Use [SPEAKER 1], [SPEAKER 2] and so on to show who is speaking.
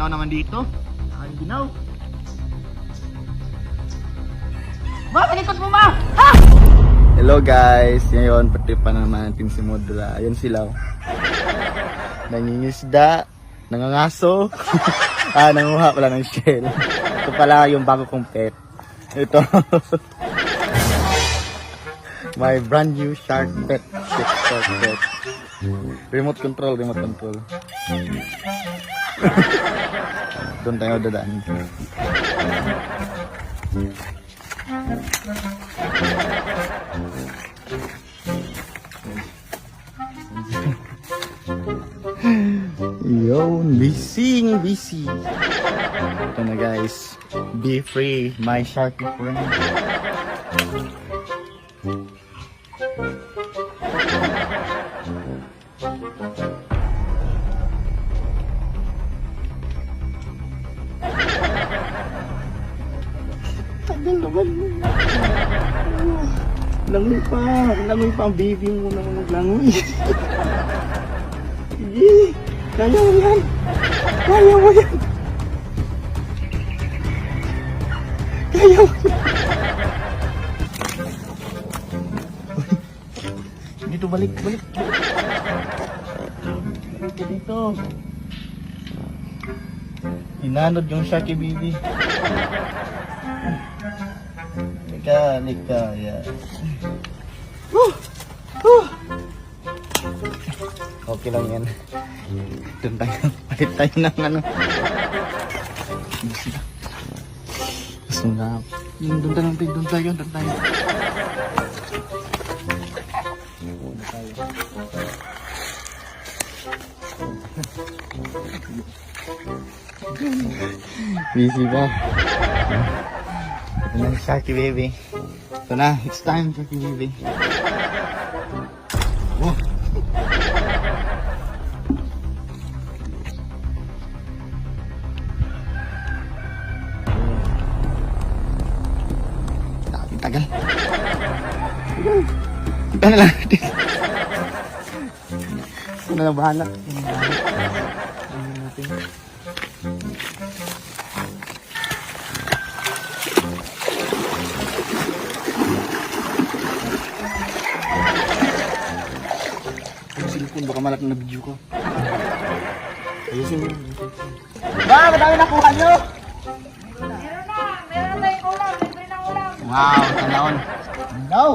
[SPEAKER 1] ginaw naman dito. Ang ginaw. Ma, talikod mo ma! Ha!
[SPEAKER 2] Hello guys, ngayon pati pa naman natin si Modra. Ayun sila. oh. Nangingisda, nangangaso. ah, nanguha pala ng shell. Ito pala yung bago kong pet. Ito. My brand new shark pet. Shark pet. Remote control, remote control. Doon tayo dadaan. Yo, busy, busy. Ito na guys. Be free, my sharky friend. Tagal naman. Oh, Langoy pa. Langoy pa ang baby mo naman maglangoy. Sige. Kaya mo yan. Kaya mo yan. Kaya mo yan. Dito balik, balik. Ka dito. Inanod yung Sharky baby. Lika, lika, yeah. Woo! Okay lang yan. Doon tayo. Palit tayo ng ano. Gusto tayo, doon tayo, doon tayo. Doon tayo. Busy ba? Na, Sharky baby. Ito na, it's time, Sharky baby. Oh. Tagal. Ito na lang. Ito na lang bahala. Ito lang bahala. baka malap na video ko. Ayusin mo. Ba, madami nakuha nyo!
[SPEAKER 3] Meron na! Meron na yung ulam! Libre ng ulam!
[SPEAKER 2] Wow, kanaon. No!